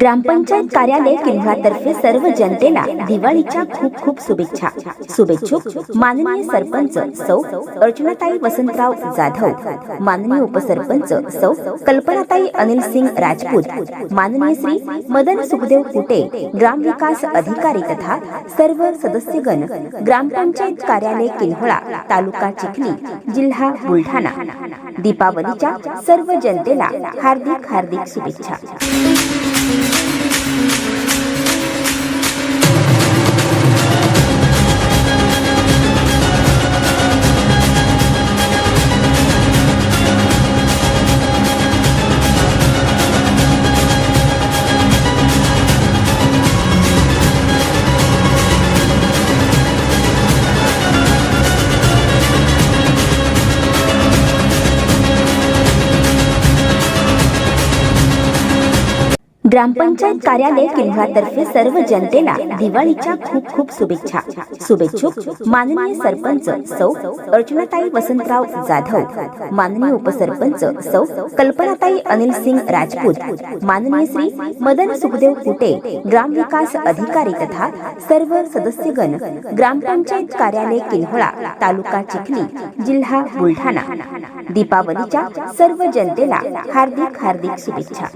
ग्रामपंचायत कार्यालय किल्हातर्फे सर्व जनतेला दिवाळीच्या खूप खूप शुभेच्छा. शुभेच्छुक माननीय सरपंच सौ अर्चनाताई वसंतराव जाधव. माननीय उपसरपंच सौ कल्पनाताई अनिल सिंग राजपूत. माननीय श्री मदन सुखदेव कुटे ग्रामविकास अधिकारी तथा सर्व सदस्यगण ग्रामपंचायत कार्यालय किल्होळा तालुका चिखली जिल्हा बुलढाणा. दीपावलीच्या सर्व जनतेला हार्दिक हार्दिक शुभेच्छा. Thank you. ग्रामपंचायत कार्यालय किल्हातर्फे सर्व जनतेला दिवाळीच्या खूप खूप शुभेच्छा. शुभेच्छुक माननीय सरपंच सौ अर्चनाताई वसंतराव जाधव माननीय उपसरपंच सौ कल्पनाताई अनिल सिंग राजपूत माननीय श्री मदन सुखदेव कुटे ग्रामविकास अधिकारी तथा सर्व सदस्यगण ग्रामपंचायत कार्यालय किल्होळा तालुका चिखली जिल्हा बुलढाणा दीपावलीच्या सर्व जनतेला हार्दिक हार्दिक शुभेच्छा.